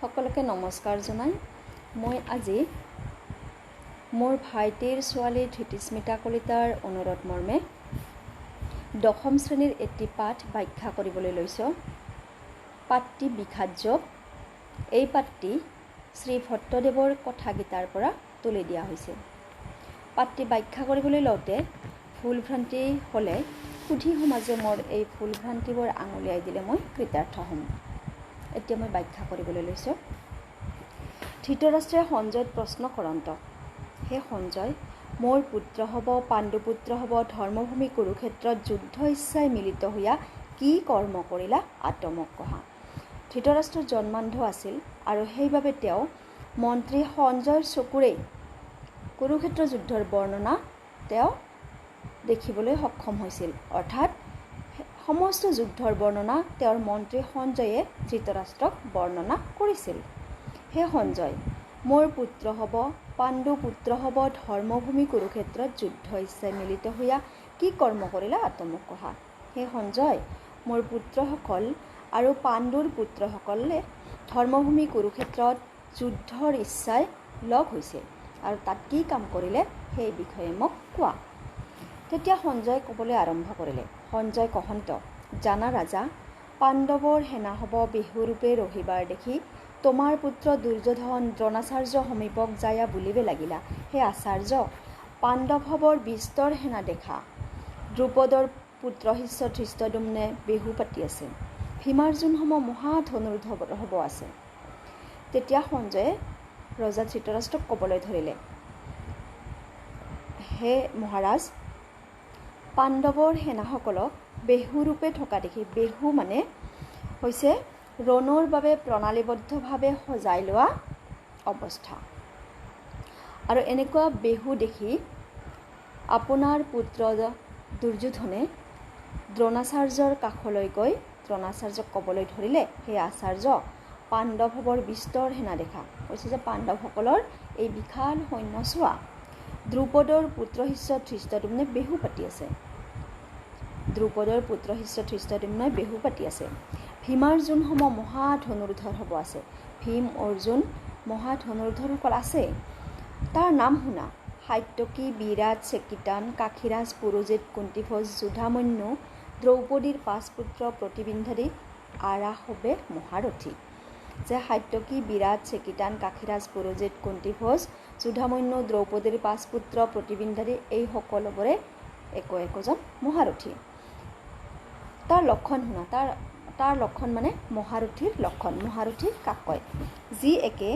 সকলোকে নমস্কাৰ জনাই। মই আজি মোৰ ভাইটিৰ ছোৱালী ধৃতিস্মিতা কলিতাৰ অনুৰোধ মৰ্মে দশম শ্ৰেণীৰ এটি পাঠ ব্যাখ্যা কৰিবলৈ লৈছোঁ। পাঠটি বিষাদ এই পাঠটি শ্ৰী ভট্টদেৱৰ কথাগীতাৰ পৰা তুলি দিয়া হৈছে। পাঠটি ব্যাখ্যা কৰিবলৈ লওঁতে ভুল ভ্ৰান্তি হ'লে সুধি সমাজে মোৰ এই ভুল ভ্ৰান্তিবোৰ আঙুলিয়াই দিলে মই কৃতাৰ্থ হ'ম। এতিয়া মই ব্যাখ্যা কৰিবলৈ লৈছোঁ। ধৃতৰাষ্ট্ৰীয় সঞ্জয়ত প্ৰশ্ন কৰন্ত। হে সঞ্জয় মোৰ পুত্ৰ হ'ব পাণ্ডুপুত্ৰ হ'ব ধৰ্মভূমি কুৰুক্ষেত্ৰত যুদ্ধ ইচ্ছাই মিলিত হৈয়া কি কৰ্ম কৰিলা আত্মক কহা। ধৃতৰাষ্ট্ৰৰ জন্মান্ধ আছিল আৰু সেইবাবে তেওঁ মন্ত্ৰী সঞ্জয়ৰ চকুৰেই কুৰুক্ষেত্ৰ যুদ্ধৰ বৰ্ণনা তেওঁ দেখিবলৈ সক্ষম হৈছিল। অৰ্থাৎ সমস্ত যুদ্ধৰ বৰ্ণনা তেওঁৰ মন্ত্ৰী সঞ্জয়ে ধৃতৰাষ্ট্ৰক বৰ্ণনা কৰিছিল। হে সঞ্জয় মোৰ পুত্ৰ হ'ব পাণ্ডু পুত্ৰ হ'ব ধৰ্মভূমি কুৰুক্ষেত্ৰত যুদ্ধ ইচ্ছাই মিলিত হৈয়া কি কৰ্ম কৰিলা আত্মক কহা? হে সঞ্জয় মোৰ পুত্ৰসকল আৰু পাণ্ডুৰ পুত্ৰসকলে ধৰ্মভূমি কুৰুক্ষেত্ৰত যুদ্ধৰ ইচ্ছাই লগ হৈছে আৰু তাত কি কাম কৰিলে সেই বিষয়ে মোক কোৱা। তেতিয়া সঞ্জয়ে ক'বলৈ আৰম্ভ কৰিলে সঞ্জয় কহন্ত। জানা ৰাজা পাণ্ডৱৰ সেনা হ'ব বিহুৰূপে ৰহিবাৰ দেখি তোমাৰ পুত্ৰ দুৰ্যোধন দ্ৰোণাচাৰ্য সমীপক যায়া বুলিবে লাগিলা। হে আচাৰ্য পাণ্ডৱৰ বিস্তৰ সেনা দেখা। দ্ৰুপদৰ পুত্ৰ শিষ্য ধৃষ্টদুম্নে বিহু পাতি আছে। ভীমাৰ্জুনসমূহ মহা ধনুৰ্ধৱ হ'ব আছে। তেতিয়া সঞ্জয়ে ৰজা ধৃতৰাষ্ট্ৰক ক'বলৈ ধৰিলে। হে মহাৰাজ পাণ্ডৱৰ সেনাসকলক বেহুৰূপে থকা দেখি বেহু মানে হৈছে ৰণৰ বাবে প্ৰণালীবদ্ধভাৱে সজাই লোৱা অৱস্থা। আৰু এনেকুৱা বেহু দেখি আপোনাৰ পুত্ৰ দুৰ্যোধনে দ্ৰোণাচাৰ্যৰ কাষলৈ গৈ দ্ৰোণাচাৰ্যক ক'বলৈ ধৰিলে সেই আচাৰ্য পাণ্ডৱৰ বিস্তৰ সেনা দেখা। কৈছে যে পাণ্ডৱসকলৰ এই বিশাল সৈন্য চোৱা দ্ৰুপদৰ পুত্ৰ শিষ্য ধৃষ্টদুম্নে বেহু পাতি আছে। দ্ৰুপদৰ পুত্ৰ শিষ্য ধৃষ্টদুম্নই বেহু পাতি আছে। ভীমাৰ্জুনসমূহ মহা ধনুৰ্ধৰ হ'ব আছে ভীম অৰ্জুন মহা ধনুৰ্ধৰসকল আছে। তাৰ নাম শুনা সাত্যকী বিৰাট চেকিতান কাশীৰাজ পুৰোজিত কুন্তিভোজ যুধামন্যু দ্ৰৌপদীৰ পাঁচ পুত্ৰ প্ৰতিবিন্ধাৰী আৰাসবে মহাৰথী। যে সাত্যকী বিৰাট চেকিতান কাশীৰাজ পুৰোজিত কুন্তিভোজ যুধামন্যু দ্ৰৌপদীৰ পাঁচ পুত্ৰ প্ৰতিবিন্ধাৰী এই সকলোবোৰে একো একোজন মহাৰথী। তাৰ লক্ষণ শুনা তাৰ তাৰ লক্ষণ মানে মহাৰথীৰ লক্ষণ মহাৰথী কাক কয় যি একে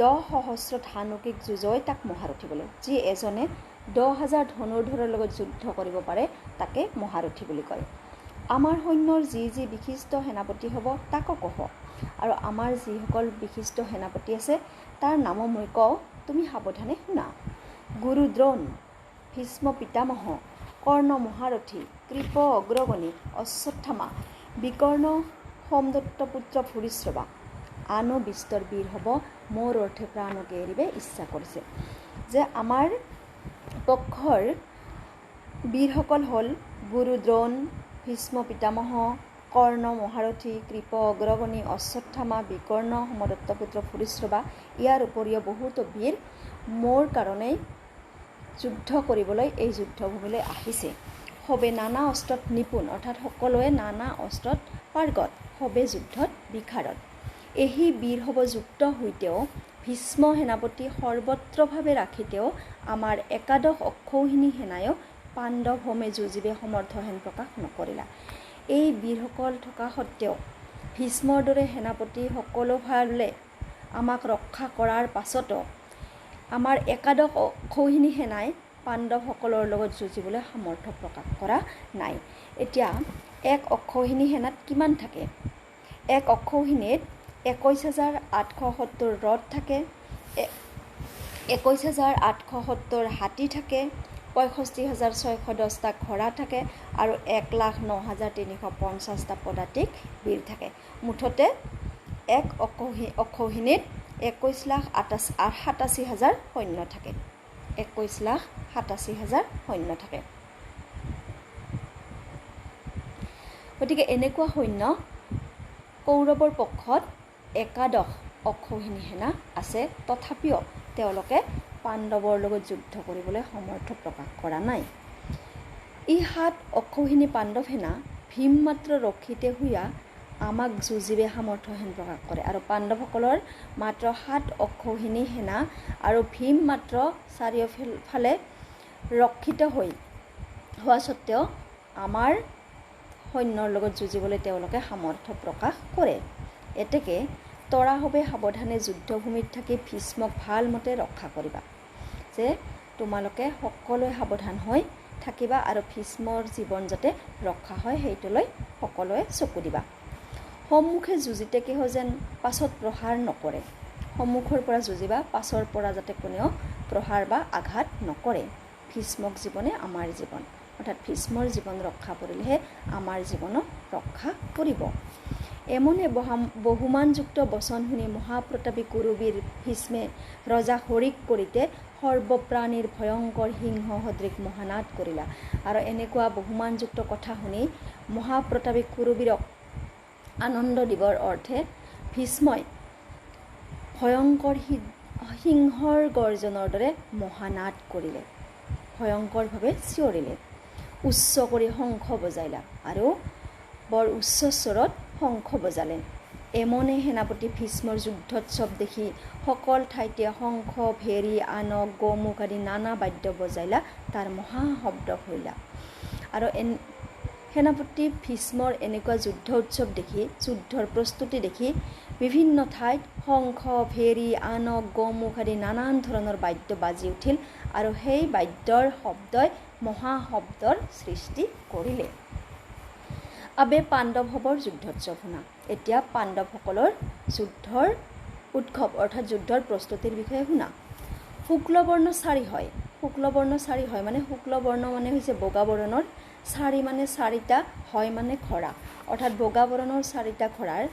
দহ সহস্ৰ ধানুকিক যুঁজই তাক মহাৰথী বোলে। যি এজনে দহ হাজাৰ ধনুৰ্ধৰৰ লগত যুদ্ধ কৰিব পাৰে তাকে মহাৰথী বুলি কয়। আমাৰ সৈন্যৰ যি যি বিশিষ্ট সেনাপতি হ'ব তাকো কহ। আৰু আমাৰ যিসকল বিশিষ্ট সেনাপতি আছে তাৰ নামো মই কওঁ। তুমি সাৱধানে শুনা। গুৰু দ্ৰোণ ভীষ্ম পিতামহ কৰ্ণ মহাৰথী কৃপ অগ্ৰগণী অশ্বত্থামা বিকৰ্ণ সোমদত্ত পুত্ৰ ভূৰিশ্ৰৱা আনো বিস্তৰ বীৰ হ'ব মোৰ অৰ্থে প্ৰাণকে এৰিবে ইচ্ছা কৰিছে। যে আমাৰ পক্ষৰ বীৰসকল হ'ল গুৰু দ্ৰোণ ভীষ্ম পিতামহ কৰ্ণ মহাৰথী কৃপ অগ্ৰগণী অশ্বত্থামা বিকৰ্ণ সমদত্ত পুত্ৰ ইয়াৰ উপৰিও বহুতো বীৰ মোৰ কাৰণেই যুদ্ধ কৰিবলৈ এই যুদ্ধভূমিলৈ আহিছে। সবে নানা অস্ত্ৰত নিপুণ অৰ্থাৎ সকলোৱে নানা অস্ত্ৰত পাৰ্গত সবে যুদ্ধত বিশাৰদ এই বীৰ হ'ব যুক্ত হৈতেও ভীষ্ম সেনাপতি সৰ্বত্ৰভাৱে ৰাখিতেও আমাৰ একাদশ অক্ষৌহিনী সেনায়ো পাণ্ডৱ হোমে যুঁজিবে সমৰ্থহেন প্ৰকাশ নকৰিলা। এই বীৰসকল থকা সত্ত্বেও ভীষ্মৰ দৰে সেনাপতি সকলোফালে আমাক ৰক্ষা কৰাৰ পাছতো আমাৰ একাদশ অক্ষৌহিনী সেনাই পাণ্ডৱসকলৰ লগত যুঁজিবলৈ সামৰ্থ্য প্ৰকাশ কৰা নাই। এতিয়া এক অক্ষৌহিনী সেনাত কিমান থাকে? এক অক্ষৌহিনীত একৈছ হাজাৰ আঠশ সত্তৰ ৰথ থাকে একৈছ হাজাৰ আঠশ সত্তৰ হাতী থাকে পঁয়ষষ্ঠি হাজাৰ ছয়শ দহটা ঘোঁৰা থাকে আৰু এক লাখ ন হাজাৰ তিনিশ পঞ্চাছটা পদাতিক বীৰ থাকে। মুঠতে এক অক্ষৌহি অক্ষৌহিনীত একৈছ লাখ আঠাচ সাতাশী হাজাৰ সৈন্য থাকে। একৈছ লাখ সাতাশী হাজাৰ সৈন্য থাকে। গতিকে এনেকুৱা সৈন্য কৌৰৱৰ পক্ষত একাদশ অক্ষৌহিনী সেনা আছে। তথাপিও তেওঁলোকে পাণ্ডৱৰ লগত যুদ্ধ কৰিবলৈ সমৰ্থ প্ৰকাশ কৰা নাই। এই সাত অক্ষৌহিনী পাণ্ডৱ সেনা ভীম মাত্ৰ ৰক্ষিতে শুয়া আমাক যুঁজিবে সামৰ্থ্য হেন প্ৰকাশ কৰে আৰু পাণ্ডৱসকলৰ মাত্ৰ সাত অক্ষৌহিনী সেনা আৰু ভীম মাত্ৰ চাৰিওফালে ৰক্ষিত হৈ হোৱা স্বত্বেও আমাৰ সৈন্যৰ লগত যুঁজিবলৈ তেওঁলোকে সামৰ্থ্য প্ৰকাশ কৰে। এতেকে তৰাসৱে সাৱধানে যুদ্ধভূমিত থাকি ভীষ্মক ভালমতে ৰক্ষা কৰিবা যে তোমালোকে সকলোৱে সাৱধান হৈ থাকিবা আৰু ভীষ্মৰ জীৱন যাতে ৰক্ষা হয় সেইটোলৈ সকলোৱে চকু দিবা। সন্মুখে যুঁজিতে কেহ যেন পাছত প্ৰহাৰ নকৰে। সন্মুখৰ পৰা যুঁজিবা পাছৰ পৰা যাতে কোনেও প্ৰহাৰ বা আঘাত নকৰে। ভীষ্মক জীৱনে আমাৰ জীৱন অৰ্থাৎ ভীষ্মৰ জীৱন ৰক্ষা কৰিলেহে আমাৰ জীৱনক ৰক্ষা কৰিব। এমনে বহাম বহুমানযুক্ত বচন শুনি মহাপ্ৰতাপী কুৰুবীৰ ভীষ্মে ৰজা হৰিক কৰিতে সৰ্বপ্ৰাণীৰ ভয়ংকৰ সিংহ সদৃশ মহানাদ কৰিলা। আৰু এনেকুৱা বহুমানযুক্ত কথা শুনি মহাপ্ৰতাপী কুৰুবীৰক আনন্দ দিবৰ অৰ্থে ভীষ্মই ভয়ংকৰ সিংহৰ গৰ্জনৰ দৰে মহানাদ কৰিলে। ভয়ংকৰভাৱে চিঞৰিলে। উচ্চ কৰি শংখ বজাইলা আৰু বৰ উচ্চ স্বৰত শংখ বজালে এমনে সেনাপতি ভীষ্মৰ যুদ্ধোৎসৱ দেখি সকল ঠাইতে শংখ ভেৰী আনক গৌমুখ আদি নানা বাদ্য বজাইলা তাৰ মহা শব্দ হৈলা আৰু এন সেনাপতি ভীষ্মৰ এনেকুৱা যুদ্ধ উৎসৱ দেখি যুদ্ধৰ প্ৰস্তুতি দেখি বিভিন্ন ঠাইত শংখ ভেৰী আনক গৌমুখ আদি নানান ধৰণৰ বাদ্য বাজি উঠিল আৰু সেই বাদ্যৰ শব্দই মহাশব্দৰ সৃষ্টি কৰিলে। আবে পাণ্ডৱসৱৰ যুদ্ধোৎসৱ শুনা এতিয়া পাণ্ডৱসকলৰ যুদ্ধৰ উৎসৱ, অৰ্থাৎ যুদ্ধৰ প্ৰস্তুতিৰ বিষয়ে শুনা। শুক্লবৰ্ণ চাৰি হয়। শুক্লবৰ্ণ চাৰি হয় মানে শুক্লবৰ্ণ মানে হৈছে বগা বৰণৰ চাৰি মানে চাৰিটা হয় মানে খৰা। অৰ্থাৎ বগা বৰণৰ চাৰিটা খৰাৰ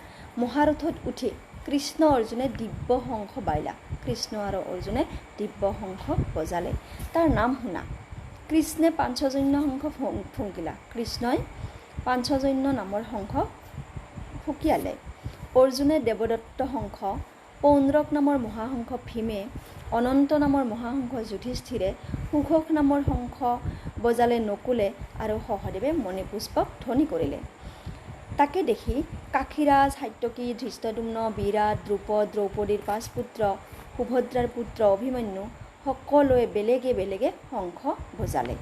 মহাৰথত উঠি কৃষ্ণ অৰ্জুনে দিব্য শংখ বাইলা কৃষ্ণ আৰু অৰ্জুনে দিব্য শংখ বজালে। তাৰ নাম শুনা। কৃষ্ণে পাঞ্চজন্য শংখ ফুংকিলা। কৃষ্ণই পাঞ্চজন্য নামৰ শংখ ফুকিয়ালে। অৰ্জুনে দেৱদত্ত শংখ পৌণ্ড্ৰক নামৰ মহাশংখ ভীমে অনন্ত নামৰ মহাশংখ যুধিষ্ঠিৰে সুখক নামৰ শংখ বজালে নকুলে আৰু সহদেৱে মণিপুষ্পক ধ্বনি কৰিলে। তাকে দেখি কাশীৰাজ সাত্যকী ধৃষ্টদুম্ন বিৰাট দ্ৰুপদ দ্ৰৌপদীৰ পাঁচ পুত্ৰ সুভদ্ৰাৰ পুত্ৰ অভিমন্যু সকলোৱে বেলেগে বেলেগে শংখ বজালে।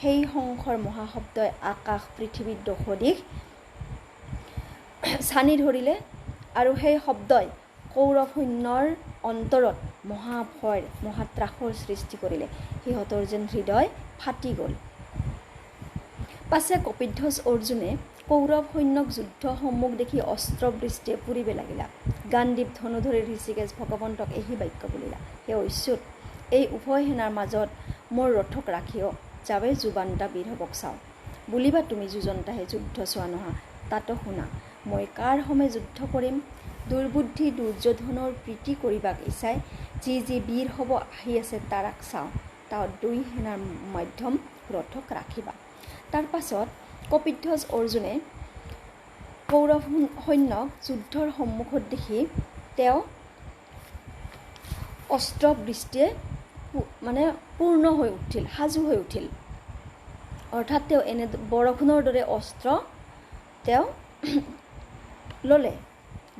সেই শংখৰ মহাশব্দই আকাশ পৃথিৱীৰ দশ দিশ ছানি ধৰিলে আৰু সেই শব্দই কৌৰৱ সৈন্যৰ অন্তৰত মহাভয় মহাত্ৰাসৰ সৃষ্টি কৰিলে। সিহঁতৰ যেন হৃদয় ফাটি গ'ল। পাছে কপিধ্বজ অৰ্জুনে কৌৰৱ সৈন্যক যুদ্ধ সন্মুখ দেখি অস্ত্ৰবৃষ্টিয়ে পুৰিব লাগিলা। গাণ্ডীপ ধনুধৰি ঋষিকেশ ভগৱন্তক এহি বাক্য বুলিলা। হে ঐচ্যুত এই উভয় সেনাৰ মাজত মোৰ ৰথক ৰাখিও যাবে যুৱান্তা বীৰ হবক চাওঁ। বুলিবা তুমি যুজন্তাহে যুদ্ধ চোৱা নোহা তাতো শুনা। মই কাৰ সমে যুদ্ধ কৰিম? দুৰ্বুদ্ধি দুৰ্যোধনৰ প্ৰীতি কৰিবাক ইচ্ছাই যি যি বীৰ হ'ব আহি আছে তাৰাক চাওঁ। তাত দুই সেনাৰ মাধ্যম ৰথক ৰাখিবা। তাৰ পাছত কপিধ্বজ অৰ্জুনে কৌৰৱ সৈন- সৈন্যক যুদ্ধৰ সন্মুখত দেখি তেওঁ অস্ত্ৰ বৃষ্টিয়ে পু- মানে পূৰ্ণ হৈ উঠিল, সাজু হৈ উঠিল। অৰ্থাৎ তেওঁ এনে বৰষুণৰ দৰে অস্ত্ৰ তেওঁ ল'লে।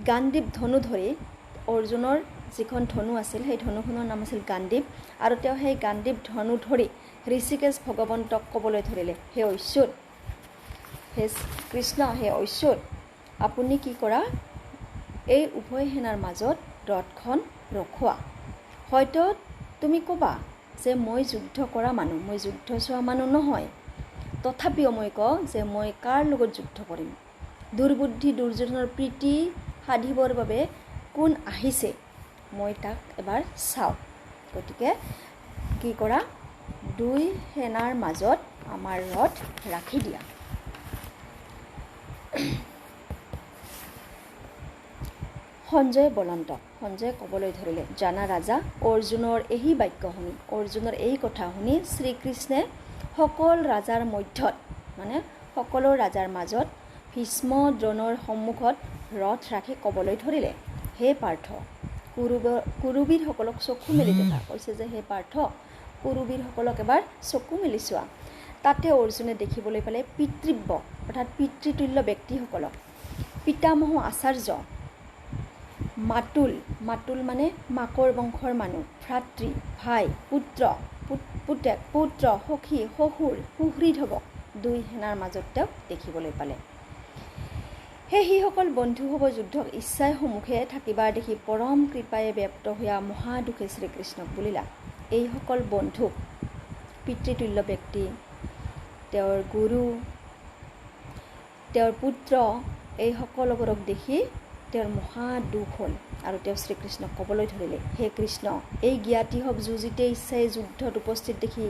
গাণ্ডীপ ধনু ধৰি অৰ্জুনৰ যিখন ধনু আছিল, সেই ধনুখনৰ নাম আছিল গাণ্ডীপ আৰু তেওঁ সেই গাণ্ডীপ ধনু ধৰি ঋষিকেশ ভগৱন্তক ক'বলৈ ধৰিলে। হে ঐচ্যুত হে কৃষ্ণ, হে ঐচ্যুত আপুনি কি কৰা? এই উভয় সেনাৰ মাজত ৰথখন ৰখোৱা। হয়তো তুমি ক'বা যে মই যুদ্ধ কৰা মানুহ, মই যুদ্ধ চোৱা মানুহ নহয়। তথাপিও মই কওঁ যে মই কাৰ লগত যুদ্ধ কৰিম? দুৰ্বুদ্ধি, দুৰ্যোধনৰ প্ৰীতি সাধিবৰ বাবে কোন আহিছে? মই তাক এবাৰ চাওঁ। গতিকে কি কৰা? দুই সেনাৰ মাজত আমাৰ ৰথ ৰাখি দিয়া। সঞ্জয়ে বলন্ত। সঞ্জয়ে ক'বলৈ ধৰিলে জানা ৰাজা অৰ্জুনৰ এই বাক্য শুনি অৰ্জুনৰ এই কথা শুনি শ্ৰীকৃষ্ণে সকল ৰাজাৰ মধ্যত মানে সকলো ৰাজাৰ মাজত ভীষ্ম দ্ৰোণৰ সন্মুখত ৰথ ৰাখি ক'বলৈ ধৰিলে হে পাৰ্থ কুৰুব কুৰুবীৰসকলক চকু মেলি দেখা। কৈছে যে হে পাৰ্থ কুৰুবীৰসকলক এবাৰ চকু মেলি চোৱা। তাতে অৰ্জুনে দেখিবলৈ পালে পিতৃব্য অৰ্থাৎ পিতৃতুল্য ব্যক্তিসকলক। পিতামহ আচাৰ্য মাতুল মাতুল মানে মাকৰ বংশৰ মানুহ। ভাতৃ ভাই পুত্ৰ পুত- পুতেক পুত্ৰ সখী শহুৰ সুহৃদৱক দুই সেনাৰ মাজত তেওঁক দেখিবলৈ পালে। সেই সিসকল বন্ধু হ'ব যুদ্ধক ইচ্ছাই সন্মুখে থাকিবাৰ দেখি পৰম কৃপায়ে ব্যপ্ত হোৱা মহাদুখে শ্ৰীকৃষ্ণক বুলিলা। এইসকল বন্ধুক পিতৃতুল্য ব্যক্তি তেওঁৰ গুৰু তেওঁৰ পুত্ৰ এই সকলোবোৰক দেখি তেওঁৰ মহা দুখ হ'ল আৰু তেওঁ শ্ৰীকৃষ্ণক ক'বলৈ ধৰিলে, হে কৃষ্ণ, এই জ্ঞাতি হওক যুঁজিতে ইচ্ছাই যুদ্ধত উপস্থিত দেখি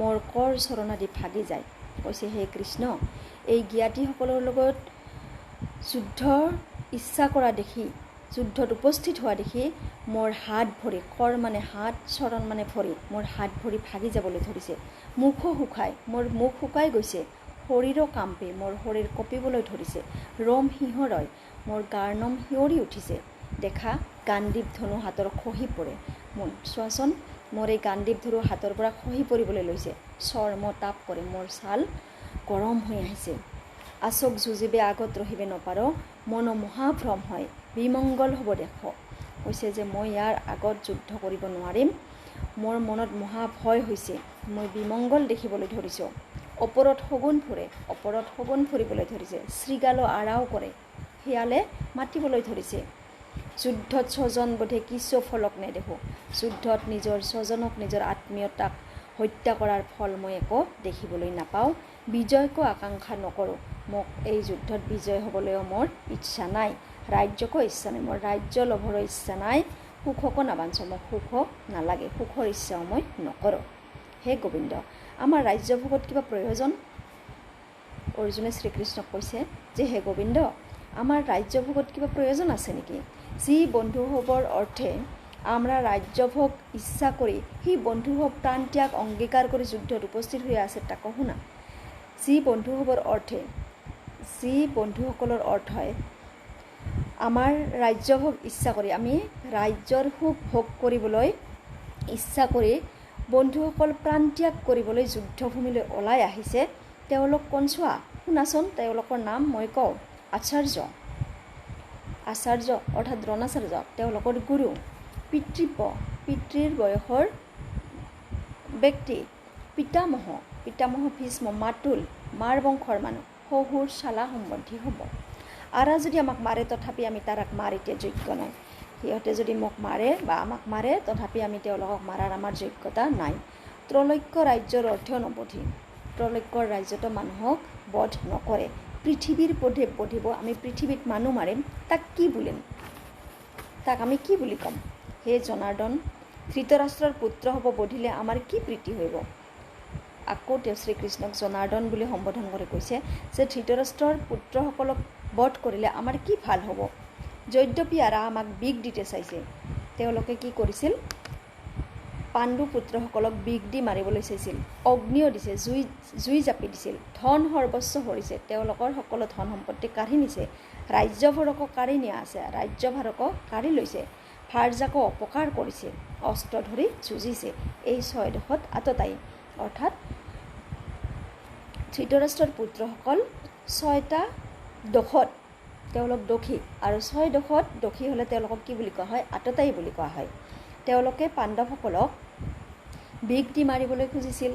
মোৰ কৰ চৰণাদি ভাগি যায়? কৈছে, হে কৃষ্ণ, এই জ্ঞাতিসকলৰ লগত যুদ্ধৰ ইচ্ছা কৰা দেখি, যুদ্ধত উপস্থিত হোৱা দেখি মোৰ হাত ভৰি, কৰ মানে হাত, চৰণ মানে ভৰি, মোৰ হাত ভৰি ভাগি যাবলৈ ধৰিছে। মুখো শুকাই, মোৰ মুখ শুকাই গৈছে, শৰীৰো কাম্পে মোৰ শৰীৰ কঁপিবলৈ ধৰিছে। ৰম সিঁহৰয় মোৰ গাৰ নম শিয়ৰি উঠিছে। দেখা গাণ্ডীপ ধনু হাতৰ খহি পৰে। মোৰ চোৱাচোন, মোৰ এই গাণ্ডীপ ধনু হাতৰ পৰা খহি পৰিবলৈ লৈছে। চৰ্ম তাপ কৰে, মোৰ ছাল গৰম হৈ আহিছে। আচক যুঁজিবে আগত ৰহিবে নপাৰ, মন মহাভ্ৰম হয়। বিমংগল হ'ব দেখ কৈছে যে মই ইয়াৰ আগত যুদ্ধ কৰিব নোৱাৰিম। মোৰ মনত মহা ভয় হৈছে। মই বিমংগল দেখিবলৈ ধৰিছোঁ। ওপৰত শগুন ফুৰে, ওপৰত শগুন ফুৰিবলৈ ধৰিছে। শৃগালো আৰাও কৰে। শিয়ালে মাতিবলৈ ধৰিছে। যুদ্ধত স্বজন বোধে কিছু ফলক নেদেখোঁ। যুদ্ধত নিজৰ স্বজনক নিজৰ আত্মীয়তাক হত্যা কৰাৰ ফল মই একো দেখিবলৈ নাপাওঁ। বিজয়কো আকাংক্ষা নকৰোঁ। মোক এই যুদ্ধত বিজয় হ'বলৈও মোৰ ইচ্ছা নাই। ৰাজ্যকো ইচ্ছা নাই। মোৰ ৰাজ্য ল'বৰো ইচ্ছা নাই। সুখকো নাবাঞ্চো। মোক সুখ নালাগে। সুখৰ ইচ্ছাও মই নকৰোঁ। হে গোবিন্দ আমাৰ ৰাজ্যভোগত কিবা প্ৰয়োজন? অৰ্জুনে শ্ৰীকৃষ্ণক কৈছে যে হে গোবিন্দ আমাৰ ৰাজ্যভোগত কিবা প্ৰয়োজন আছে নেকি? যি বন্ধুসৱৰ অৰ্থে আমৰা ৰাজ্যভোগ ইচ্ছা কৰি সেই বন্ধুসৱ প্ৰাণ ত্যাগ অংগীকাৰ কৰি যুদ্ধত উপস্থিত হৈ আছে তাকো শুনা। যি বন্ধুসৱৰ অৰ্থে যি বন্ধুসকলৰ অৰ্থ হয় আমাৰ ৰাজ্যভোগ ইচ্ছা কৰি আমি ৰাজ্যৰ সুখ ভোগ কৰিবলৈ ইচ্ছা কৰি বন্ধুসকল প্ৰাণ ত্যাগ কৰিবলৈ যুদ্ধভূমিলৈ ওলাই আহিছে তেওঁলোক কনচোৱা শুনাচোন তেওঁলোকৰ নাম মই কওঁ। আচাৰ্য। আচাৰ্য অৰ্থাৎ দ্ৰোণাচাৰ্য, তেওঁলোকৰ গুৰু, পিতৃপ, পিতৃৰ বয়সৰ ব্যক্তি, পিতামহ। পিতামহ ভীষ্ম, মাতুল, মাৰ বংশৰ মানুহ, শহুৰ চালা সম্বন্ধী হ'ব। আৰা যদি আমাক মাৰে, তথাপি আমি তাৰাক মাৰ এতিয়া যোগ্য নাই। সিহঁতে যদি মোক মাৰে বা আমাক মাৰে, তথাপি আমি তেওঁলোকক মাৰাৰ আমাৰ যোগ্যতা নাই। ত্ৰৈলক্য ৰাজ্যৰ অৰ্থও নবধি। ত্ৰৈলক্যৰ ৰাজ্যতো মানুহক বধ নকৰে। পৃথিৱীৰ পধে বধিব, আমি পৃথিৱীত মানুহ মাৰিম, তাক কি বুলিম? তাক আমি কি বুলি ক'ম? হে জনাৰ্দন, ধৃতৰাষ্ট্ৰৰ পুত্ৰ হ'ব বধিলে আমাৰ কি প্ৰীতি হ'ব আকৌ তেওঁ শ্ৰীকৃষ্ণক জনাৰ্দন বুলি সম্বোধন কৰি কৈছে যে ধৃতৰাষ্ট্ৰৰ পুত্ৰসকলক বধ কৰিলে আমাৰ কি ভালো হ'ব? যদ্যপি আৰা আমাক বিগ দিতে চাইছে। তেওঁলোকে কি কৰিছিল? পাণ্ডু পুত্ৰসকলক বিগ দি মাৰিবলৈ চাইছিল অগ্নিও দিছে জুই জুই জাপি দিছিল ধন সৰ্বস্ব সৰিছে তেওঁলোকৰ সকলো ধন সম্পত্তি কাঢ়ি নিছে ৰাজ্যভাৰকো কাঢ়ি নিয়া আছে ৰাজ্যভাৰকো কাঢ়ি লৈছে ভাৰজাকো অপকাৰ কৰিছে অস্ত্ৰ ধৰি যুঁজিছে এই ছয়ডোখৰত আততাই অৰ্থাৎ ধৃতৰাষ্ট্ৰৰ পুত্ৰসকল ছয়টা দোষত তেওঁলোক দোষী আৰু ছয় দোষত দোষী হ'লে তেওঁলোকক কি বুলি কোৱা হয়? আততায়ী বুলি কোৱা হয়। তেওঁলোকে পাণ্ডৱসকলক বিগ দি মাৰিবলৈ খুজিছিল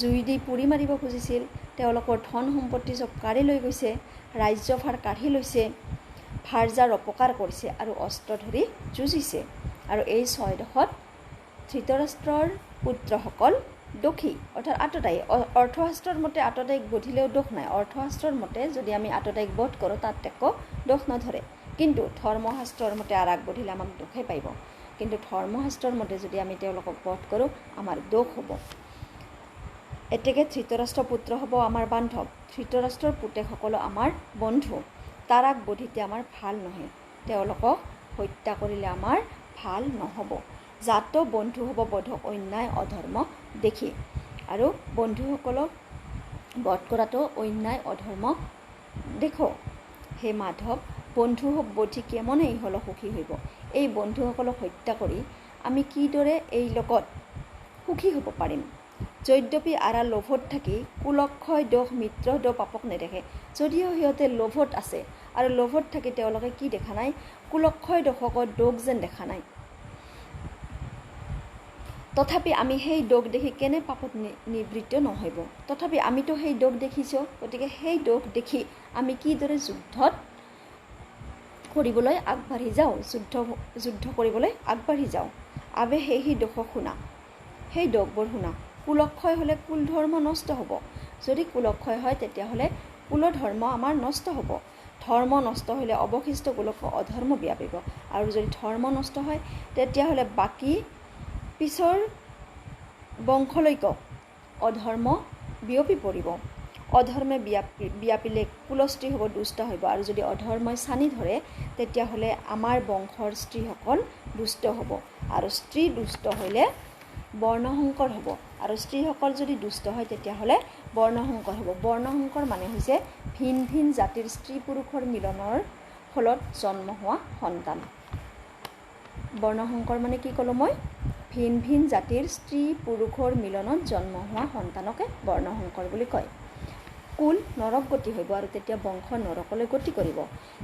জুই দি পুৰি মাৰিব খুজিছিল তেওঁলোকৰ ধন সম্পত্তি চব কাঢ়ি লৈ গৈছে ৰাজ্যভাৰ কাঢ়ি লৈছে ভাৰজাৰ অপকাৰ কৰিছে আৰু অস্ত্ৰ ধৰি যুঁজিছে। আৰু এই ছয়ডোখৰত ধৃতৰাষ্ট্ৰৰ পুত্ৰসকল দোষী অৰ্থাৎ আততায়ী অৰ্থশাস্ত্ৰৰ মতে আততায়ীক বধিলেও দোষ নাই। অৰ্থশাস্ত্ৰৰ মতে যদি আমি আততায়ীক বধ কৰোঁ তাত একো দোষ নধৰে। কিন্তু ধৰ্মশাস্ত্ৰৰ মতে আৰাগ বধিলে আমাক দোষেই পাৰিব কিন্তু ধৰ্মশাস্ত্ৰৰ মতে যদি আমি তেওঁলোকক বধ কৰোঁ আমাৰ দোষ হ'ব। এতেকে ধৃতৰাষ্ট্ৰৰ পুত্ৰ হ'ব আমাৰ বান্ধৱ। ধৃতৰাষ্ট্ৰৰ পুতেকসকলো আমাৰ বন্ধু। তাৰাক বধিতে আমাৰ ভাল নহয়। তেওঁলোকক হত্যা কৰিলে আমাৰ ভাল নহ'ব। জাত বন্ধু হ'ব বধক অন্যায় অধৰ্ম দেখি। আৰু বন্ধুসকলক বধ কৰাটো অন্যায় অধৰ্ম দেখো। হে মাধৱ বন্ধু বধি কেমনেই হ'লেও সুখী হইব? এই বন্ধুসকলক হত্যা কৰি আমি কিদৰে এই লগত সুখী হ'ব পাৰিম? যদ্যপি আৰা লোভত থাকি কুলক্ষয় দোষ মিত্ৰ দোষ পাপক নেদেখে। যদিও সিহঁতে লোভত আছে আৰু লোভত থাকি তেওঁলোকে কি দেখা নাই? কুলক্ষয় দোষকৰ দোষ যেন দেখা নাই। তথাপি আমি সেই দোষ দেখি কেনে পাপত নিবৃত্ত নহ'ব? তথাপি আমিতো সেই দোষ দেখিছোঁ গতিকে সেই দোষ দেখি আমি কিদৰে যুদ্ধত কৰিবলৈ আগবাঢ়ি যাওঁ যুদ্ধ যুদ্ধ কৰিবলৈ আগবাঢ়ি যাওঁ। আবে সেই সেই দোষক শুনা। সেই দোষবোৰ শুনা। কুলক্ষয় হ'লে কুল ধৰ্ম নষ্ট হ'ব। যদি কুলক্ষয় হয় তেতিয়াহ'লে কুল ধৰ্ম আমাৰ নষ্ট হ'ব। ধৰ্ম নষ্ট হ'লে অৱশিষ্ট কুলক অধৰ্ম বিয়পিব। আৰু যদি ধৰ্ম নষ্ট হয় তেতিয়াহ'লে বাকী পিছৰ বংশলৈকে অধৰ্ম বিয়পি পৰিব। অধৰ্মে বিয়পি বিয়পিলে কুলস্ত্ৰী হ'ব দুষ্ট হ'ব। আৰু যদি অধৰ্মই চানি ধৰে তেতিয়াহ'লে আমাৰ বংশৰ স্ত্ৰীসকল দুষ্ট হ'ব। আৰু স্ত্ৰী দুষ্ট হ'লে বৰ্ণসংকৰ হ'ব। আৰু স্ত্ৰীসকল যদি দুষ্ট হয় তেতিয়াহ'লে বৰ্ণসংকৰ হ'ব। বৰ্ণসংকৰ মানে হৈছে ভিন ভিন জাতিৰ স্ত্ৰী পুৰুষৰ মিলনৰ ফলত জন্ম হোৱা সন্তান। বৰ্ণসংকৰ মানে কি ক'লোঁ মই? ভিন ভিন জাতিৰ স্ত্ৰী পুৰুষৰ মিলনত জন্ম হোৱা সন্তানকে বৰ্ণসংকৰ বুলি কয়। কুল নৰক গতি হ'ব আৰু তেতিয়া বংশ নৰকলৈ গতি কৰিব।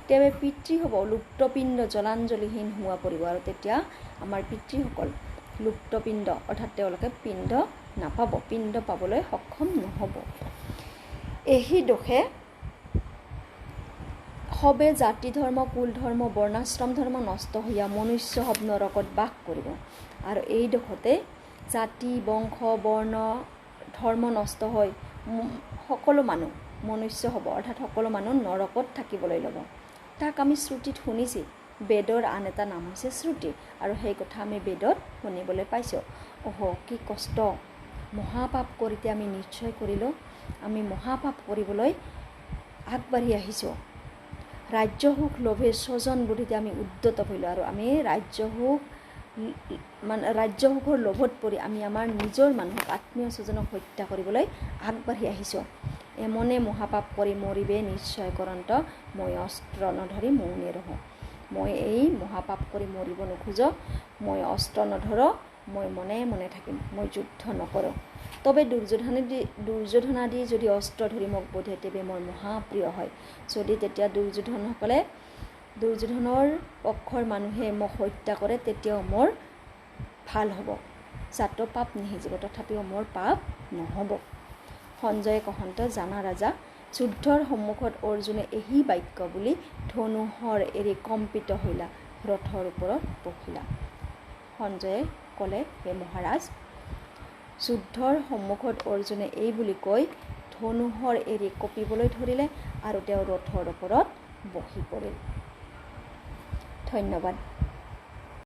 তেওঁ পিতৃ হ'ব লুপ্তপিণ্ড জলাঞ্জলিহীন হোৱা পৰিব আৰু তেতিয়া আমাৰ পিতৃসকল লুপ্তপিণ্ড, অৰ্থাৎ তেওঁলোকে পিণ্ড নাপাব, পিণ্ড পাবলৈ সক্ষম নহ'ব। এই দোষে সবে জাতি ধৰ্ম, কুল ধৰ্ম, বৰ্ণাশ্ৰম ধৰ্ম নষ্ট হৈয়া মনুষ্য হব নৰকত বাস কৰিব। আৰু এই দোষতে জাতি, বংশ, বৰ্ণ ধৰ্ম নষ্ট হৈ ম- সকলো মানুহ, মনুষ্য হ'ব, অৰ্থাৎ সকলো মানুহ নৰকত থাকিবলৈ ল'ব। তাক আমি শ্ৰুতিত শুনিছি, বেদৰ আন এটা নাম হৈছে শ্ৰুতি, আৰু সেই কথা আমি বেদত শুনিবলৈ পাইছোঁ। অহ, কি কষ্ট! মহাপাপ কৰিতে আমি নিশ্চয় কৰিলোঁ, আমি মহাপাপ কৰিবলৈ আগবাঢ়ি আহিছোঁ। ৰাজ্য সুখ লোভে স্বজন বুদ্ধিতে আমি উদ্যত হৈলোঁ, আৰু আমি ৰাজ্য সুখ মানে ৰাজ্য সুখৰ লোভত পৰি আমি আমাৰ নিজৰ মানুহক, আত্মীয় স্বজনক হত্যা কৰিবলৈ আগবাঢ়ি আহিছোঁ। এমনে মহাপাপ কৰি মৰিবে নিশ্চয় কৰন্ত মই অস্ত্ৰ নধৰি মৌনে ৰহোঁ। মই এই মহাপাপ কৰি মৰিব নোখোজো, মই অস্ত্ৰ নধৰো, মই মনে মনে থাকিম, মই যুদ্ধ নকৰোঁ। তবে দুৰ্যোধনাদি দুৰ্যোধনাদি যদি অস্ত্ৰ ধৰি মোক বোধে, তেবে মোৰ মহাপ্ৰিয় হয়। যদি তেতিয়া দুৰ্যোধনসকলে দুৰ্যোধনৰ পক্ষৰ মানুহে মোক হত্যা কৰে তেতিয়াও মোৰ ভাল হ'ব। জাত পাপ নিসিজিব তথাপিও মোৰ পাপ নহ'ব। সঞ্জয়ে কহন্ত জানা ৰাজা যুদ্ধৰ সন্মুখত অৰ্জুনে এহি বাক্য বুলি ধনুহৰ এৰি কম্পিত হৈলা ৰথৰ ওপৰত বহিলা। সঞ্জয়ে ক'লে হে মহাৰাজ যুদ্ধৰ সন্মুখত অৰ্জুনে এই বুলি কৈ ধনুহৰ এৰি কঁপিবলৈ ধৰিলে আৰু তেওঁ ৰথৰ ওপৰত বহি পৰিল। ধন্যবাদ।